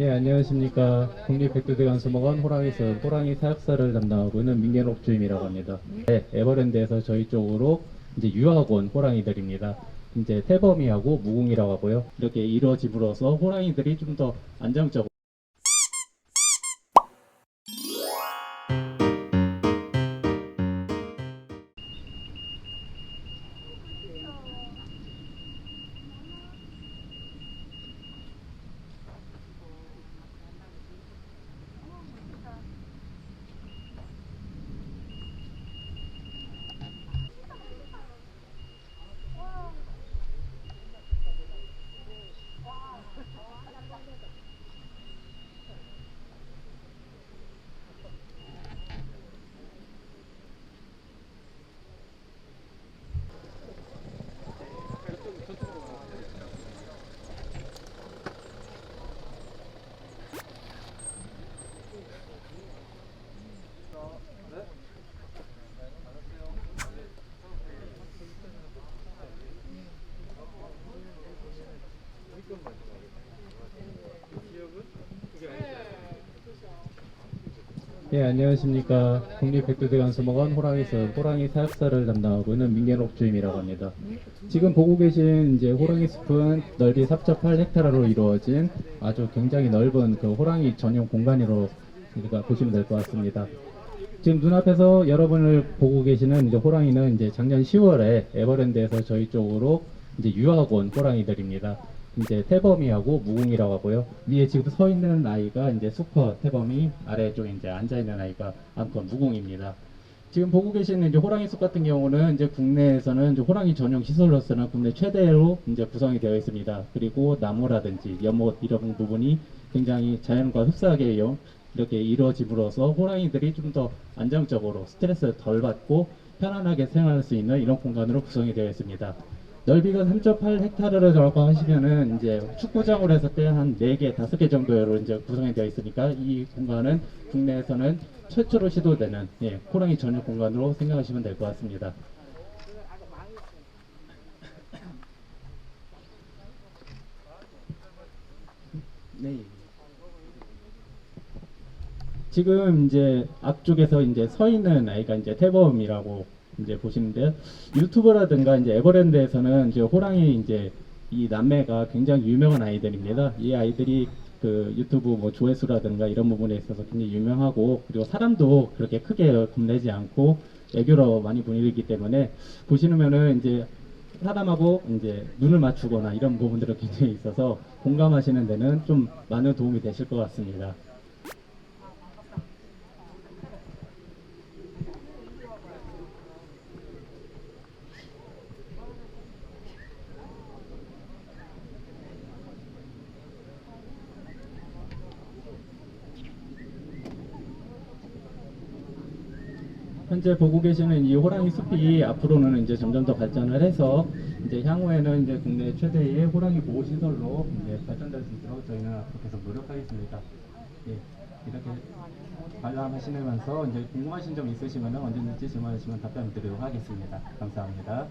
예, 안녕하십니까. 국립백두대간 수목원 호랑이숲 호랑이 사육사를 담당하고 있는 민계록 주임이라고 합니다. 네, 에버랜드에서 저희 쪽으로 이제 유학원 호랑이들입니다. 이제 태범이하고 무궁이라고 하고요. 이렇게 이루어짐으로써 호랑이들이 좀 더 안정적으로 예, 안녕하십니까. 국립백두대간수목원 호랑이숲 호랑이 사육사를 담당하고 있는 민계록 주임이라고 합니다. 지금 보고 계신 이제 호랑이 숲은 넓이 4.8헥타르로 이루어진 아주 굉장히 넓은 그 호랑이 전용 공간으로 우리가 보시면 될 것 같습니다. 지금 눈앞에서 여러분을 보고 계시는 이제 호랑이는 이제 작년 10월에 에버랜드에서 저희 쪽으로 이제 유학원 호랑이들입니다. 이제 태범이하고 무궁이라고 하고요. 위에 지금 서 있는 아이가 이제 수퍼 태범이 아래쪽에 이제 앉아 있는 아이가 암컷 무궁입니다. 지금 보고 계시는 이제 호랑이 숲 같은 경우는 이제 국내에서는 이제 호랑이 전용 시설로서는 국내 최대로 이제 구성이 되어 있습니다. 그리고 나무라든지 연못 이런 부분이 굉장히 자연과 흡사하게요. 이렇게 이루어짐으로써 호랑이들이 좀 더 안정적으로 스트레스를 덜 받고 편안하게 생활할 수 있는 이런 공간으로 구성이 되어 있습니다. 넓이가 3.8헥타르라고 하시면은 이제 축구장으로 했을 때한 4개, 5개 정도로 이제 구성이 되어 있으니까 이 공간은 국내에서는 최초로 시도되는 예, 호랑이 전용 공간으로 생각하시면 될 것 같습니다. 네. 지금 이제 앞쪽에서 이제 서 있는 아이가 이제 태범이라고 이제 보시는데요. 유튜브라든가 이제 에버랜드에서는 이제 호랑이 이제 이 남매가 굉장히 유명한 아이들입니다. 이 아이들이 그 유튜브 뭐 조회수라든가 이런 부분에 있어서 굉장히 유명하고 그리고 사람도 그렇게 크게 겁내지 않고 애교로 많이 보이기 때문에 보시면은 이제 사람하고 이제 눈을 맞추거나 이런 부분들이 굉장히 있어서 공감하시는 데는 좀 많은 도움이 되실 것 같습니다. 현재 보고 계시는 이 호랑이 숲이 앞으로는 이제 점점 더 발전을 해서 이제 향후에는 이제 국내 최대의 호랑이 보호 시설로 이제 발전될 수 있도록 저희는 앞으로 계속 노력하겠습니다. 예, 이렇게 관람하시면서 이제 궁금하신 점 있으시면 언제든지 질문하시면 답변 드리도록 하겠습니다. 감사합니다.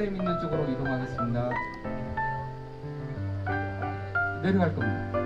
트램 있는 쪽으로 이동하겠습니다. 내려갈 겁니다.